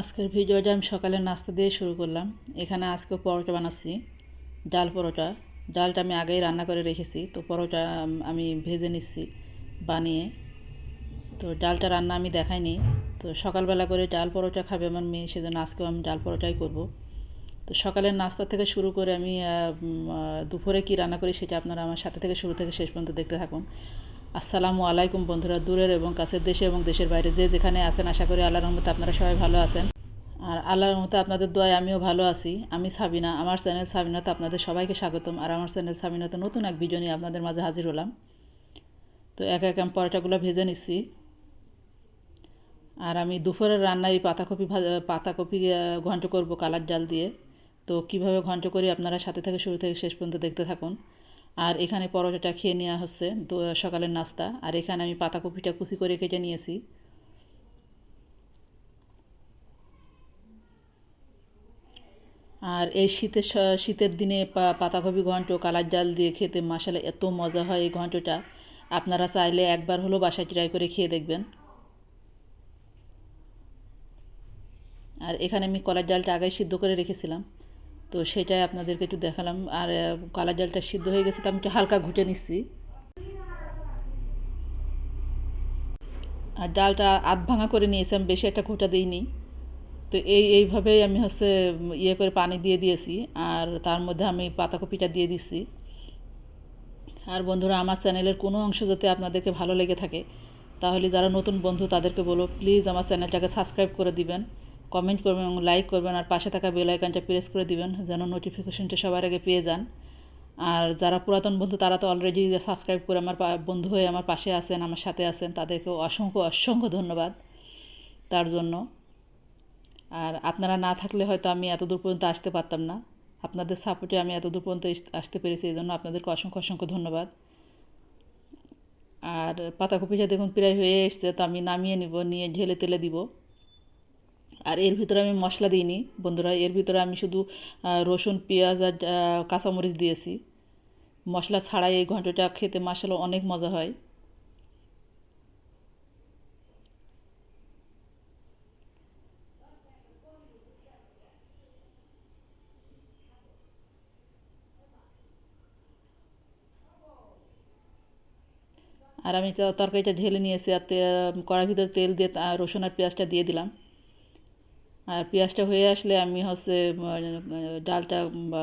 আজকের ভিডিওটা আমি সকালে নাস্তা দিয়ে শুরু করলাম। এখানে আজকে পরোটা বানাচ্ছি, ডাল পরোটা। ডালটা আমি আগেই রান্না করে রেখেছি, তো পরোটা আমি ভেজে নিচ্ছি বানিয়ে। তো ডালটা রান্না আমি দেখাইনি, তো সকালবেলা করে ডাল পরোটা খাবে আমার মেয়ে, সেজন্য আজকেও আমি ডাল পরোটাই করব। তো সকালের নাস্তা থেকে শুরু করে আমি দুপুরে কি রান্না করি সেটা আপনারা আমার সাথে থেকে শুরু থেকে শেষ পর্যন্ত দেখতে থাকুন। আসসালামু আলাইকুম বন্ধুরা, দূরের এবং কাছের দেশে এবং দেশের বাইরে যে যেখানে আছেন, আশা করি আল্লাহর রহমতে আপনারা সবাই ভালো আছেন। আর আল্লাহর রহমতে আপনাদের দোয়ায় আমিও ভালো আছি। আমি সাবিনা, আমার চ্যানেল সাবিনাতে আপনাদের সবাইকে স্বাগতম। আর আমার চ্যানেল সাবিনাতে নতুন এক ভিডিও নিয়ে আপনাদের মাঝে হাজির হলাম। তো এক এক আমি পরোটাগুলো ভেজে নিচ্ছি। আর আমি দুপুরের রান্নায় পাতাকপি পাতাকপি ঘন্ট করব কালার জাল দিয়ে। তো কীভাবে ঘন্ট করি আপনারা সাথে থেকে শুরু থেকে শেষ পর্যন্ত দেখতে থাকুন। আর এখানে পরোটাটা খেয়ে নেওয়া হচ্ছে সকালের নাস্তা। আর এখানে আমি পাতাকপিটা কুচি করে কেটে নিয়েছি। আর এই শীতের শীতের দিনে পাতাকপি ঘন্ট, কালার জাল দিয়ে খেতে মাসালে এত মজা হয় এই ঘন্টটা। আপনারা চাইলে একবার হলেও বাসায় ট্রাই করে খেয়ে দেখবেন। আর এখানে আমি কলার জালটা আগে সিদ্ধ করে রেখেছিলাম। তো সেটাই আপনাদেরকে একটু দেখালাম। আর কলার জালটা সিদ্ধ হয়ে গেছে, তো আমি একটু হালকা ঘুটে নিচ্ছি। আর ডালটা আধ ভাঙা করে নিয়েছি, আমি বেশি একটা ঘোটা দিইনি। তো এই, এইভাবেই আমি হচ্ছে ইয়ে করে পানি দিয়ে দিয়েছি, আর তার মধ্যে আমি পাতাকপিটা দিয়ে দিচ্ছি। আর বন্ধুরা, আমার চ্যানেলের কোনো অংশ যাতে আপনাদেরকে ভালো লেগে থাকে, তাহলে যারা নতুন বন্ধু তাদেরকে বলো, প্লিজ আমার চ্যানেলটাকে সাবস্ক্রাইব করে দিবেন। কমেন্ট করবেন এবং লাইক করবেন, আর পাশে থাকা বেল আইকনটা প্রেস করে দিবেন, যেন নোটিফিকেশনটা সবার আগে পেয়ে যান। আর যারা পুরাতন বন্ধু, তারা তো অলরেডি সাবস্ক্রাইব করে আমার বন্ধু হয়ে আমার পাশে আছেন, আমার সাথে আছেন তাদেরকে অসংখ্য অসংখ্য ধন্যবাদ তার জন্য। আর আপনারা না থাকলে হয়তো আমি এত দূর পর্যন্ত আসতে পারতাম না। আপনাদের সাপোর্টে আমি এত দূর পর্যন্ত আসতে পেরেছি, এই জন্য আপনাদেরকে অসংখ্য অসংখ্য ধন্যবাদ। আর পাতাকপিটা দেখুন প্রায় হয়ে এসছে, তো আমি নামিয়ে নিব, নিয়ে ঢেলে তেলে দিব। আর এর ভিতরে আমি মশলা দিইনি, বন্ধুরা। এর ভিতরে আমি শুধু রসুন, পেঁয়াজ আর কাঁচামরিচ দিয়েছি। মশলা ছাড়াই এই ঘন্টটা খেতে মাসালা অনেক মজা হয়। আর আমি তরকারিটা ঢেলে নিয়েছি, আর কড়ার ভিতরে তেল দিয়ে রসুন আর পেঁয়াজটা দিয়ে দিলাম। আর পেঁয়াজটা হয়ে আসলে আমি হচ্ছে ডালটা বা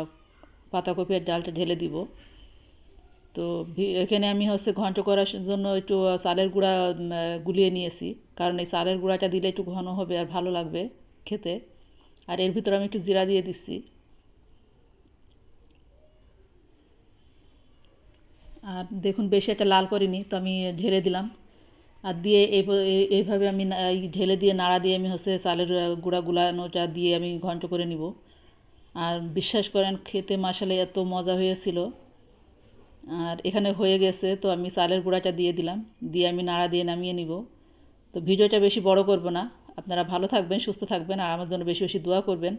পাতাকপি আর ডালটা ঢেলে দিব। তো এখানে আমি হচ্ছে ঘন্ট করার জন্য একটু চালের গুঁড়া গুলিয়ে নিয়েছি। কারণ এই চালের গুঁড়াটা দিলে একটু ঘন হবে আর ভালো লাগবে খেতে। আর এর ভিতরে আমি একটু জিরা দিয়ে দিচ্ছি। আর দেখুন, বেশি একটা লাল করিনি, তো আমি ঢেলে দিলাম। আর দিয়ে এই এইভাবে আমি ঢেলে দিয়ে নাড়া দিয়ে আমি হচ্ছে চালের গুঁড়া গুলানোটা দিয়ে আমি ঘন্ট করে নিব। আর বিশ্বাস করেন, খেতে মাসালে এত মজা হয়েছিল। আর এখানে হয়ে গেছে, তো আমি চালের গুঁড়াটা দিয়ে দিলাম। দিয়ে আমি নাড়া দিয়ে নামিয়ে নিব। তো ভিডিওটা বেশি বড় করব না। আপনারা ভালো থাকবেন, সুস্থ থাকবেন, আর আমার জন্য বেশি বেশি দোয়া করবেন।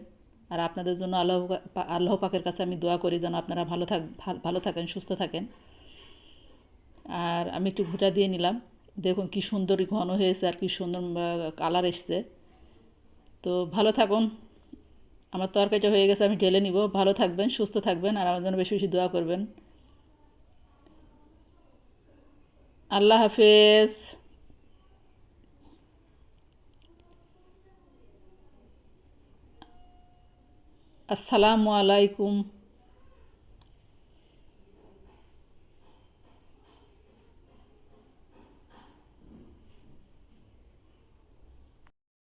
আর আপনাদের জন্য আল্লাহ আল্লাহ পাকের কাছে আমি দোয়া করি যেন আপনারা ভালো থাক ভালো থাকেন, সুস্থ থাকেন। আর আমি একটু ঘুটা দিয়ে নিলাম। দেখুন কি সুন্দর ঘন হয়েছে আর কি সুন্দর কালার এসছে। তো ভালো থাকুন। আমার তরকারিটা হয়ে গেছে, আমি ঢেলে নিব। ভালো থাকবেন, সুস্থ থাকবেন আর আমার জন্য বেশি বেশি দোয়া করবেন। আল্লাহ হাফেজ। আসসালামু আলাইকুম।